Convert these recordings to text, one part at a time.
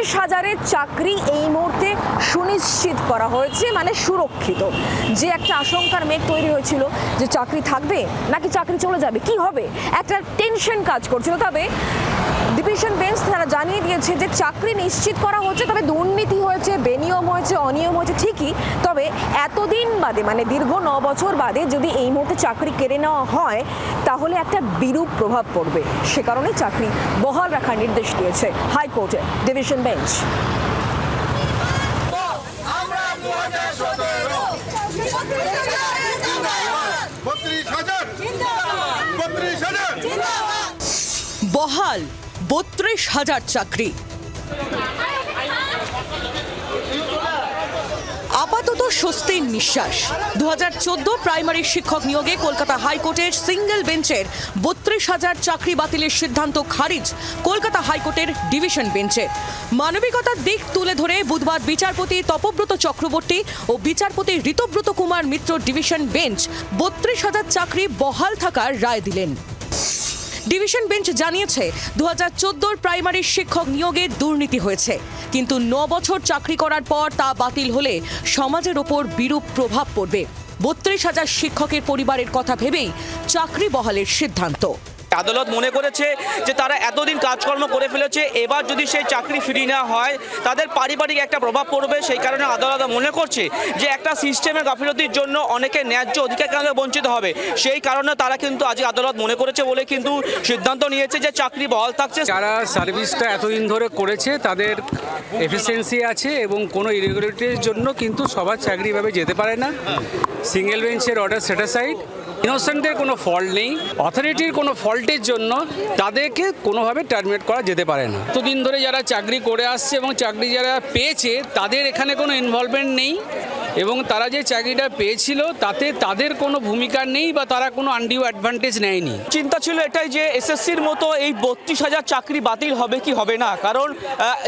বত্রিশ হাজারের চাকরি এই মুহূর্তে সুনিশ্চিত করা হয়েছে মানে সুরক্ষিত। যে একটা আশঙ্কার মেঘ তৈরি হয়েছিল যে চাকরি থাকবে নাকি চাকরি চলে যাবে, কি হবে? একটা টেনশন কাজ করছিল। তবে ডিভিশন বেঞ্চ তারা জানিয়ে দিয়েছে যে চাকরি নিশ্চিত করা হচ্ছে, তবে দুর্নীতি হয়েছে, বেনিয়ম হয়েছে, অনিয়ম হয়েছে, ঠিকই। তবে এতদিন বাদে মানে দীর্ঘ ন বছর বাদে যদি এই মুহূর্তে চাকরি কেড়ে নেওয়া হয়, তাহলে একটা বিরূপ প্রভাব পড়বে। সে কারণে চাকরি বহাল রাখার নির্দেশ দিয়েছে হাইকোর্টে ডিভিশন বেঞ্চ বত্রিশ হাজার বত্রিশ হাজার বহাল বত্রিশ হাজার চাকরি। আপাতত স্বস্তির নিঃশ্বাস। দু হাজার চোদ্দ প্রাইমারি শিক্ষক নিয়োগে কলকাতা হাইকোর্টের সিঙ্গেল বেঞ্চের বত্রিশ হাজার চাকরি বাতিলের সিদ্ধান্ত খারিজ কলকাতা হাইকোর্টের ডিভিশন বেঞ্চে। মানবিকতার দিক তুলে ধরে বুধবার বিচারপতি তপব্রত চক্রবর্তী ও বিচারপতি ঋতব্রত কুমার মিত্র ডিভিশন বেঞ্চ বত্রিশ হাজার চাকরি বহাল থাকার রায় দিলেন। ডিভিশন বেঞ্চ জানিয়েছে দু হাজার চোদ্দোর প্রাইমারি শিক্ষক নিয়োগে দুর্নীতি হয়েছে। কিন্তু ন বছর চাকরি করার পর তা বাতিল হলে সমাজের ওপর বিরূপ প্রভাব পড়বে। বত্রিশ হাজার শিক্ষকের পরিবারের কথা ভেবেই চাকরি বহালের সিদ্ধান্ত। আদালত মনে করেছে যে তারা এতদিন কাজকর্ম করে ফেলেছে, এবার যদি সেই চাকরি ফিরিয়ে নেওয়া হয়, তাদের পারিবারিক একটা প্রভাব পড়বে। সেই কারণে আদালত মনে করছে যে একটা সিস্টেমের গাফিলতির জন্য অনেকে ন্যায্য অধিকার কেন বঞ্চিত হবে? সেই কারণে তারা কিন্তু আজকে আদালত মনে করেছে বলে কিন্তু সিদ্ধান্ত নিয়েছে যে চাকরি বহাল থাকছে। যারা সার্ভিসটা এতদিন ধরে করেছে, তাদের এফিসিয়েন্সি আছে এবং কোনো ইরেগুলারিটির জন্য কিন্তু সবার চাকরিভাবে যেতে পারে না। সিঙ্গেল বেঞ্চের অর্ডার সেটাসাইড। ইনোসেন্টের কোনো ফল্ট নেই, অথরিটির কোনো ফল্টের জন্য তাদেরকে কোনোভাবে টার্মিনেট করা যেতে পারে না। এতদিন ধরে যারা চাকরি করে আসছে এবং চাকরি যারা পেয়েছে, তাদের এখানে কোনো ইনভলভমেন্ট নেই। এবং তারা যে চাকরিটা পেয়েছিল, তাতে তাদের কোনো ভূমিকা নেই বা তারা কোনো আনডিউ অ্যাডভান্টেজ নেয়নি। চিন্তা ছিল এটাই যে এসএসসির মতো এই বত্রিশ হাজার চাকরি বাতিল হবে কি হবে না? কারণ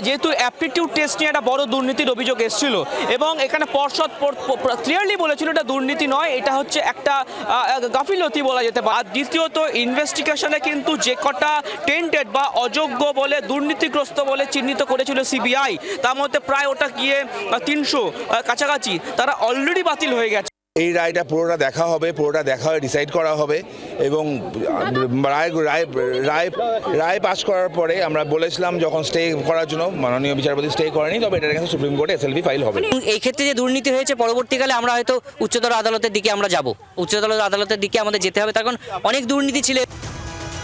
যেহেতু অ্যাপটিটিউড টেস্ট নিয়ে একটা বড় দুর্নীতির অভিযোগ এসেছিল এবং এখানে পর্ষদ ক্লিয়ারলি বলেছিল এটা দুর্নীতি নয়, এটা হচ্ছে একটা গাফিলতি বলা যেতে পারে। আর দ্বিতীয়ত ইনভেস্টিগেশনে কিন্তু যে কটা টেন্টেড বা অযোগ্য বলে, দুর্নীতিগ্রস্ত বলে চিহ্নিত করেছিল সিবিআই তার মধ্যে প্রায় ওটা গিয়ে তিনশো কাছাকাছি। তারা অলরেডি বাতিল হয়ে গেছে। এই রায়টা পুরোটা দেখা হবে পুরোটা দেখা হয়ে ডিসাইড করা হবে এবং রায় রায় রায় রায় পাস করার পরে আমরা বলেছিলাম যখন স্টে করার জন্য মাননীয় বিচারপতি স্টে করেনি তবে এটা কিন্তু সুপ্রিম কোর্টে এসএলপি ফাইল হবে। এই ক্ষেত্রে যে দুর্নীতি হয়েছে পরবর্তীকালে আমরা হয়তো উচ্চতর আদালতের দিকে আমরা যাব। উচ্চতর আদালতের দিকে আমাদের যেতে হবে তার কারণ অনেক দুর্নীতি ছিল।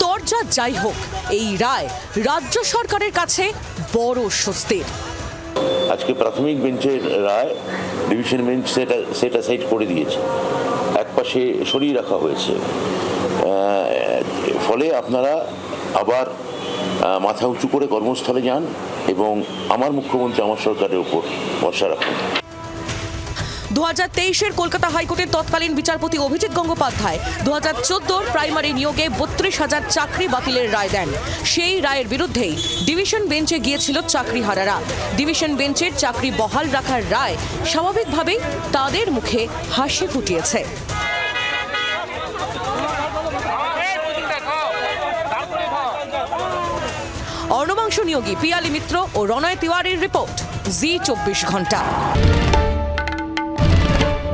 তরজা যাই হোক এই রায় রাজ্য সরকারের কাছে বড় স্বস্তির। আজকে প্রাথমিক বেঞ্চের রায় ডিভিশন বেঞ্চ সেটা সেটা সাইড করে দিয়েছে। এক পাশে সরিয়ে রাখা হয়েছে। ফলে আপনারা আবার মাথা উঁচু করে কর্মস্থলে যান এবং আমার মুখ্যমন্ত্রী, আমার সরকারের উপর ভরসা রাখুন। দু হাজার তেইশের কলকাতা হাইকোর্টের তৎকালীন বিচারপতি অভিজিৎ গঙ্গোপাধ্যায় দু হাজার চোদ্দোর প্রাইমারি নিয়োগে বত্রিশ হাজার চাকরি বাতিলের রায় দেন। সেই রায়ের বিরুদ্ধেই ডিভিশন বেঞ্চে গিয়েছিল চাকরিহারারা ডিভিশন বেঞ্চের চাকরি বহাল রাখার রায় স্বাভাবিকভাবেই তাদের মুখে হাসি ফুটিয়েছে। অর্ণবাংশ নিয়োগী পিয়ালি মিত্র ও রণয় তিওয়ারির রিপোর্ট, জি চব্বিশ ঘণ্টা।